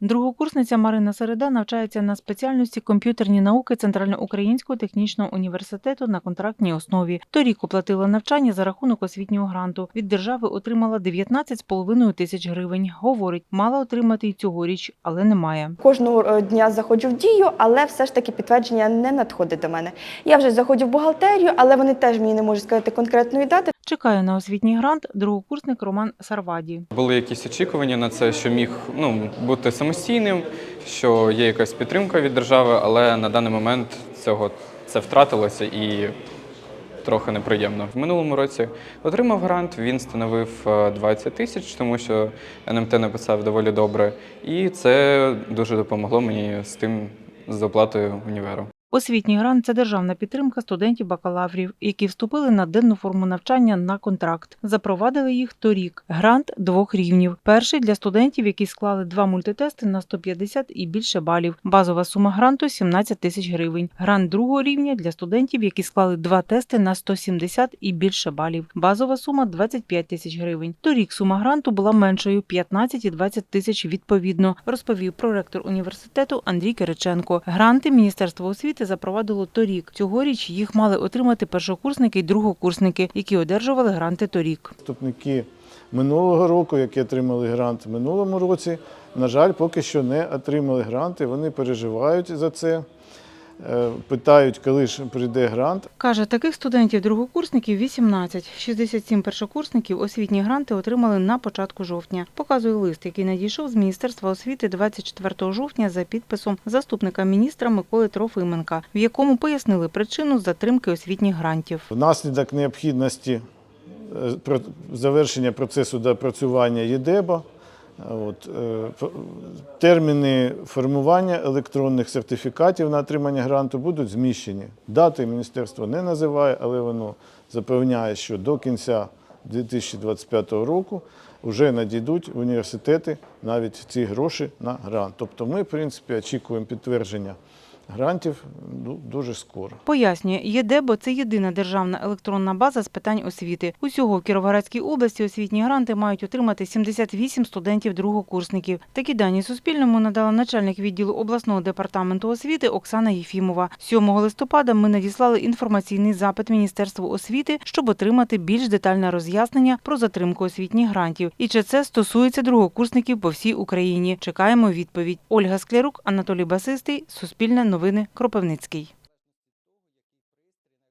Другокурсниця Марина Середа навчається на спеціальності комп'ютерні науки Центральноукраїнського технічного університету на контрактній основі. Торік оплатила навчання за рахунок освітнього гранту. Від держави отримала 19,5 тисяч гривень. Говорить, мала отримати й цьогоріч, але немає. Кожного е, дня заходжу в дію, але все ж таки підтвердження не надходить до мене. Я вже заходжу в бухгалтерію, але вони теж мені не можуть сказати конкретної дати. Чекає на освітній грант другокурсник Роман Сарваді. Були якісь очікування на це, що міг ну, бути самостійним, що є якась підтримка від держави, але на даний момент цього це втратилося і трохи неприємно. В минулому році отримав грант, він становив е, 20 тисяч, тому що НМТ написав доволі добре, і це дуже допомогло мені з тим з оплатою універу. Освітній грант це державна підтримка студентів бакалаврів, які вступили на денну форму навчання на контракт. Запровадили їх торік. Грант двох рівнів. Перший для студентів, які склали два мультитести на 150 і більше балів. Базова сума гранту 17 тисяч гривень. Грант другого рівня для студентів, які склали два тести на 170 і більше балів. Базова сума 25 тисяч гривень. Торік сума гранту була меншою 15 і 20 тисяч відповідно, розповів проректор університету Андрій Кириченко. Гранти Міністерство освіти запровадило торік. Цьогоріч їх мали отримати першокурсники і другокурсники, які одержували гранти торік. Вступники минулого року, які отримали грант в минулому році, на жаль, поки що не отримали гранти. Вони переживають за це, питають, коли ж прийде грант. Каже, таких студентів другокурсників 18. 67 першокурсників освітні гранти отримали на початку жовтня. Показує лист, який надійшов з Міністерства освіти 24 жовтня за підписом заступника міністра Миколи Трофименка, в якому пояснили причину затримки освітніх грантів. Внаслідок необхідності е, завершення процесу доопрацювання ЄДЕБО, от, е, терміни формування електронних сертифікатів на отримання гранту будуть зміщені. Дати міністерство не називає, але воно запевняє, що до кінця 2025 року вже надійдуть в університети навіть ці гроші на грант. Тобто ми, в принципі, очікуємо підтвердження грантів дуже скоро. Пояснює, ЄДЕБО – це єдина державна електронна база з питань освіти. Усього в Кіровоградській області освітні гранти мають отримати 78 студентів-другокурсників. Такі дані Суспільному надала начальник відділу обласного департаменту освіти Оксана Єфімова. 7 листопада ми надіслали інформаційний запит Міністерству освіти, щоб отримати більш детальне роз'яснення про затримку освітніх грантів. І чи це стосується другокурсників по всій Україні. Чекаємо відповідь. Ольга Склярук, Анатолій Басистий, Суспільне новини, Кропивницький.